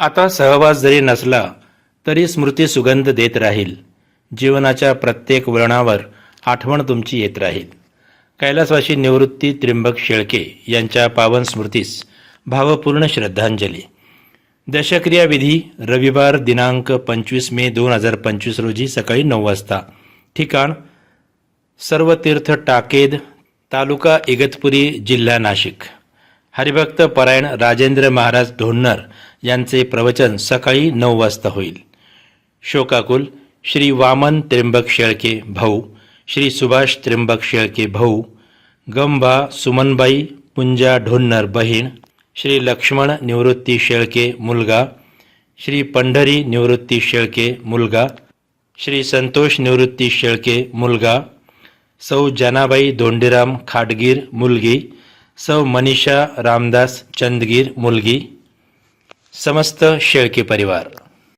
आता सहवास जरी नसला तरी स्मृती सुगंध देत राहील. जीवनाच्या प्रत्येक वळणावर आठवण तुमची येत राहील. कैलासवासी निवृत्ती त्र्यंबक शेळके यांच्या पावन स्मृतीस भावपूर्ण श्रद्धांजली. दशक्रिया विधी रविवार दिनांक पंचवीस मे दोन हजार पंचवीस रोजी सकाळी नऊ वाजता. ठिकाण सर्व तीर्थ टाकेद तालुका इगतपुरी जिल्हा नाशिक. हरिभक्त परायण राजेंद्र महाराज ढोन्नर यांचे प्रवचन सकाळी नऊ वाजता होईल. शोकाकुल श्री वामन त्र्यंबक शेळके भाऊ श्री सुभाष त्र्यंबक शेळके भाऊ गंभा सुमनबाई पुंजा ढोन्नर बहीण श्री लक्ष्मण निवृत्ती शेळके मुलगा श्री पंढरी निवृत्ती शेळके मुलगा श्री संतोष निवृत्ती शेळके मुलगा सौ जनाबाई दोंडीराम खाटगीर मुलगी सौ मनीषा रामदास चंदगीर मुलगी સમસ્ત શેળકી પરિવાર.